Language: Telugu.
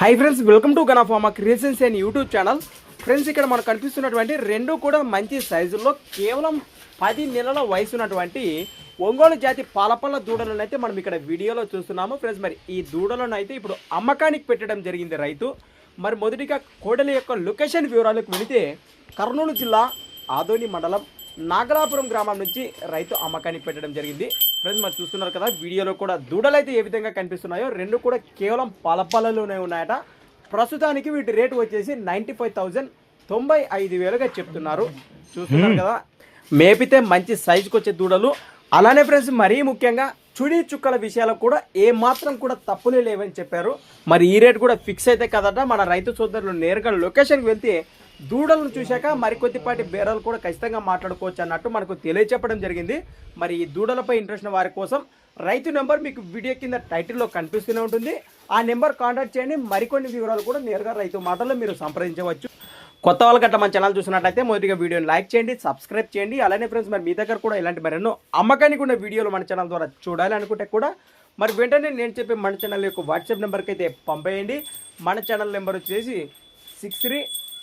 High friends welcome to గనాఫామా creations and YouTube channel friends ఇక్కడ మనకు కనిపిస్తున్నటువంటి రెండు కూడా మంచి సైజుల్లో కేవలం పది నెలల వయసు ఉన్నటువంటి ఒంగోలు జాతి పాలపల్ల దూడలను అయితే మనం ఇక్కడ వీడియోలో చూస్తున్నాము. ఫ్రెండ్స్ మరి ఈ దూడలను అయితే ఇప్పుడు అమ్మకానికి పెట్టడం జరిగింది రైతు. మరి మొదటిగా కోడలి యొక్క లొకేషన్ వివరాలకు వెళితే కర్నూలు జిల్లా ఆదోని మండలం నాగలాపురం గ్రామం నుంచి రైతు అమ్మకానికి పెట్టడం జరిగింది. ఫ్రెండ్స్ మరి చూస్తున్నారు కదా వీడియోలో కూడా దూడలు అయితే ఏ విధంగా కనిపిస్తున్నాయో రెండు కూడా కేవలం పాలపాలలోనే ఉన్నాయట. ప్రస్తుతానికి వీటి రేటు వచ్చేసి నైంటీ ఫైవ్ థౌజండ్ తొంభై ఐదు వేలుగా చెప్తున్నారు. చూస్తున్నారు కదా మేపితే మంచి సైజుకి వచ్చే దూడలు. అలానే ఫ్రెండ్స్ మరీ ముఖ్యంగా చుడి చుక్కల విషయాలకు కూడా ఏ మాత్రం కూడా తప్పులే లేవని చెప్పారు. మరి ఈ రేట్ కూడా ఫిక్స్ అయితే కదట మన రైతు సోదరులు నేరుగా లొకేషన్కి వెళ్తే దూడలను చూశాక మరికొద్దిపాటి బేరాలు కూడా ఖచ్చితంగా మాట్లాడుకోవచ్చు అన్నట్టు మనకు తెలియచెప్పడం జరిగింది. మరి ఈ దూడలపై ఇంట్రెస్ట్ వారి కోసం రైతు నెంబర్ మీకు వీడియో కింద టైటిల్లో కనిపిస్తూనే ఉంటుంది. ఆ నెంబర్ కాంటాక్ట్ చేయండి. మరికొన్ని వివరాలు కూడా నేరుగా రైతు మాటల్లో మీరు సంప్రదించవచ్చు. కొత్త వాళ్ళు గట్ట మన ఛానల్ చూసినట్లయితే మొదటిగా వీడియోని లైక్ చేయండి సబ్స్క్రైబ్ చేయండి. అలానే ఫ్రెండ్స్ మరి మీ దగ్గర కూడా ఇలాంటి మరెన్నో అమ్మకానికి ఉన్న వీడియోలు మన ఛానల్ ద్వారా చూడాలి అనుకుంటే కూడా మరి వెంటనే నేను చెప్పే మన ఛానల్ యొక్క వాట్సాప్ నెంబర్కి అయితే పంపేయండి. మన ఛానల్ నెంబర్ వచ్చేసి six three